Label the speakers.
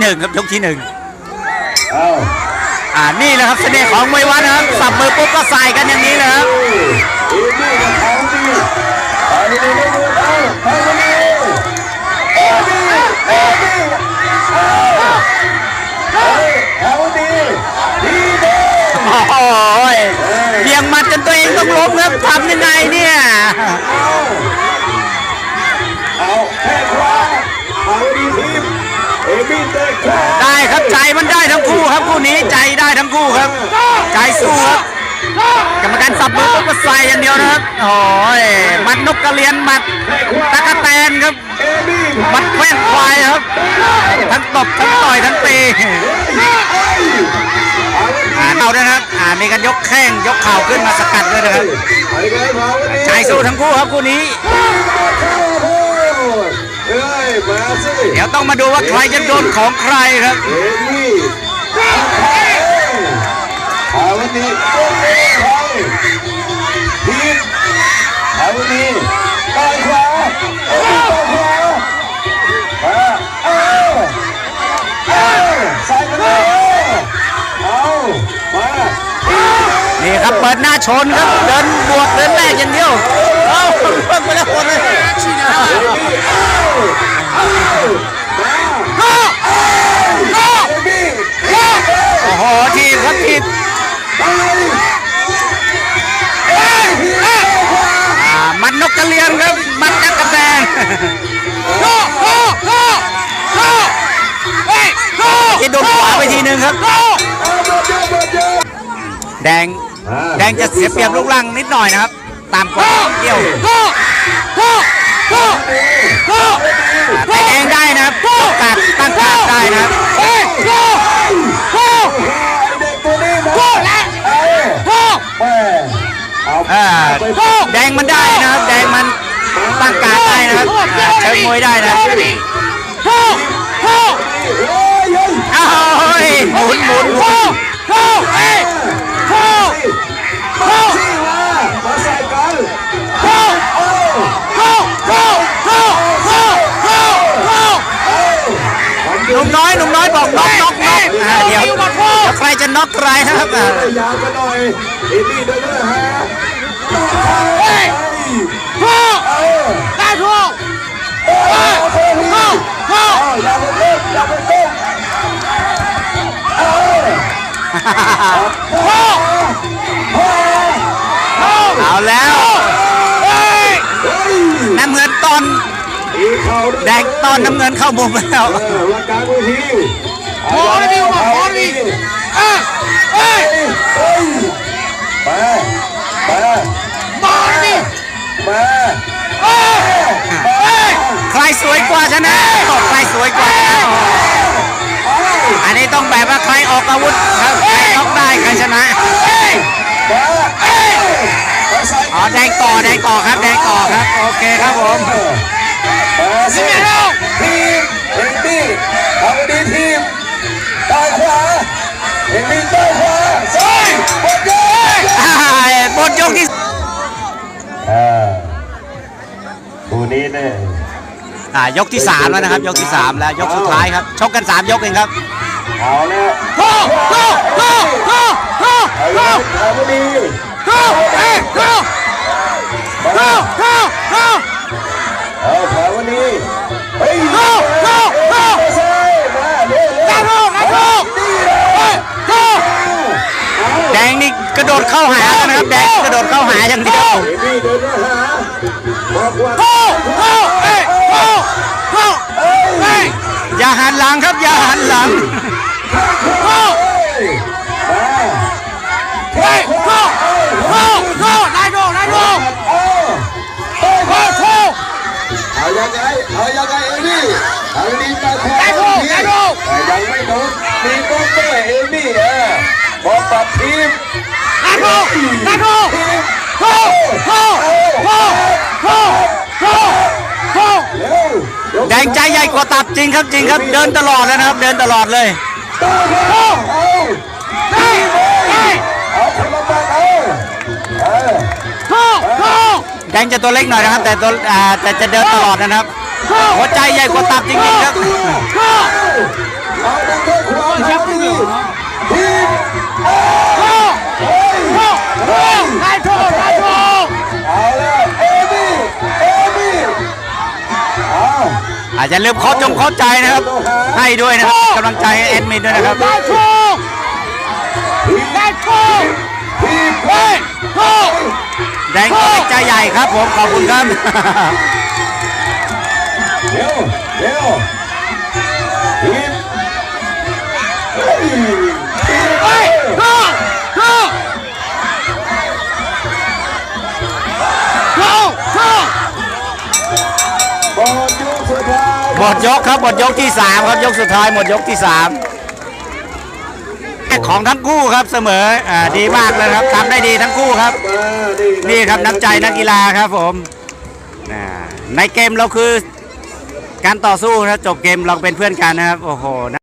Speaker 1: หนึ่งครับยกที่หนึ่ง
Speaker 2: เอา
Speaker 1: อ่านี่แหละครับเสน่ห์ของมวยวัดนะครับสับมือปุ๊บก็ใส่กันอย่างนี้เลยครับ
Speaker 2: เอมี่กับเขาดีไปดีไปดูเอาไปดีเอมี่เอมี่เอาเอาดีดีเด้
Speaker 1: โอ้ยเบี่ยงหมัดจนตัวเองต้องล้มครับทำยังไงเนี่ย ได้ครับใจมันได้ทั้งคู่ครับคู่นี้ใจได้ทั้งคู่ครับ ใจสู้ครับกรรมการสับมือปุ๊บก็ใส่อย่างเดียวนะครับโอ้ยมัดนกกระเรียนมัดตะกะแตนครับ
Speaker 2: มั
Speaker 1: ดแว้งควายครับ ทั้งตบทั้งต่อยทั้งตีอ่าเอาด้วยนะครับอ่ามีการยกแข้งยกเข่าขึ้นมาสกัดด้วยนะครับใจสู้ทั้งคู่ครับคู่นี้ ต้องมาดูว่าใครจะโดนของใครครับ
Speaker 2: เอมี่เอาวนนี้โอ้โหทีมอาวนนี้ต่อยขวาเอาต่อยขวาเอาเอาใส่กันเลยเอามา
Speaker 1: นี่ครับเปิดหน้าชนครับ เดินบวกเดินแรกอย่างเดียวเอาเพิ่มไปแล้วคนเลย โอ้โหทีบครับทีบอ่ามันนกกระเรียนครับ มันจักกระแดงที่โดนขวาไปทีหนึ่งครับ แดง แดงจะเสียเปรียบลูกล่างนิดหน่อยนะครับ ตามกฎเกี่ยว แต่แดงได้นะครับตัดตั้งการดได้นะครับอ่าแดงมันได้นะครับ แดงมันตั้งการดได้นะครับอ่าเชิงมวยได้นะอ้าวเฮ้ยหมุนหมุนหมุน น็อกใครนะครับอ่า
Speaker 2: ยาวกันหน่อยเอมี่เดินเลยฮะอย่าไปเล่นอย่าไปเล่น
Speaker 1: เอาแล้วน้ำเงินตอน
Speaker 2: อีเข่า
Speaker 1: แดงตอนน้ำเงินเข้ามุมแล้ว
Speaker 2: เอ้
Speaker 3: ยเฮ้
Speaker 2: ยมามา
Speaker 3: มาดิ
Speaker 2: มา
Speaker 3: เอ้ยเอ้ย
Speaker 1: ใครสวยกว่าชนะบอกใครสวยกว่าชนะอันนี้ต้องแบบว่าใครออกอาวุธครับใครน็อกได้ใครชนะ
Speaker 2: มามาใส่
Speaker 1: อ๋อแดงต่อแดงต่อครับแดงต่อครับโอเคครับผม
Speaker 2: ทีมเอ็นดี้เอาดีทีมตายขวา เอ็นดี้ตายขวาซ้ายหมดเลย
Speaker 1: อ่าหมดยกที่
Speaker 2: อ่าคู่นี้เนี่ย
Speaker 1: อ่ายกที่สามแล้วนะครับ ยกที่สามแล้วยกสุดท้ายครับชกกันสามยกเองครับ
Speaker 2: เอาแล้ว
Speaker 3: โอ้โอ้โอ้โอ้โอ้
Speaker 2: เอาแล้วเอาดี
Speaker 3: โอ้เอ้ยโอ้
Speaker 2: มา
Speaker 3: โอ้โอ้
Speaker 2: เอาขาววันนี้เฮ้ย
Speaker 3: โอ้โอ้โอ้
Speaker 2: มาใส่มาเร็ว
Speaker 3: นาโรนาโรเอ้ยโอ้
Speaker 1: แดงนี่กระโดดเข้าหากันนะครับแดงกระโดดเข้า หาอย่างเดียว
Speaker 2: เอ็นดี้เดินมาหาบอ
Speaker 3: โอ้โอ้เอ้ยโอ้โอ้เอ้ย
Speaker 1: อย่าหันหลังครับ อย่าหันหลัง
Speaker 3: โอ้เฮ้ยโอ้โอ้โอ้นายโรนายโร
Speaker 2: เอา
Speaker 3: โอ้โอ้
Speaker 2: เอายังไงเอายังไงเอ็นดี้เอาดีตาขวา
Speaker 3: นายโรนายโร
Speaker 2: แต่ยังไม่โดนมีบอลด้วยเอ็นดี้เออบอกปรับทีม
Speaker 3: นาโรนาโร
Speaker 2: ทีม
Speaker 3: โอ้โอ้โอ้โอ้โอ้โอ้
Speaker 2: เร็ว
Speaker 1: แดงใจใหญ่กว่าตับจริงครับจริงครับเดินตลอดเลยนะครับ เดินตลอดเลย
Speaker 2: เอา
Speaker 3: เฮ้ยเฮ้า
Speaker 2: เอาเออ
Speaker 3: โอ้โอ้
Speaker 1: แดงจะตัวเล็กหน่อยนะครับ แต่ตัวแต่จะเดินตลอดนะครับหัวใจใหญ่กว่าตับจริงๆครับ
Speaker 3: อ้
Speaker 2: เอา
Speaker 1: อาจจะลืมโค้ชจงโค้ชใจนะครับ ให้ด้วยนะครับกำลังใจให้แอดมินด้วยนะครับ
Speaker 3: ได้ถูกได้ถูก
Speaker 2: ทีม
Speaker 3: เฮ้ยถูก
Speaker 1: แดงก็เป็นใจใหญ่ครับผมขอบคุณครับ
Speaker 2: เร็วเร็วทีม
Speaker 1: หมดยกครับหมดยกที่3ครับยกสุดท้ายหมดยกที่3ของทั้งคู่ครับเสมออ่าดีมากเลยครับทำได้ดีทั้งคู่ครับ
Speaker 2: นี่
Speaker 1: ครับน้ำใจนักกีฬาครับผมในเกมเราคือการต่อสู้นะจบเกมเราเป็นเพื่อนกันนะครับ โอ้โห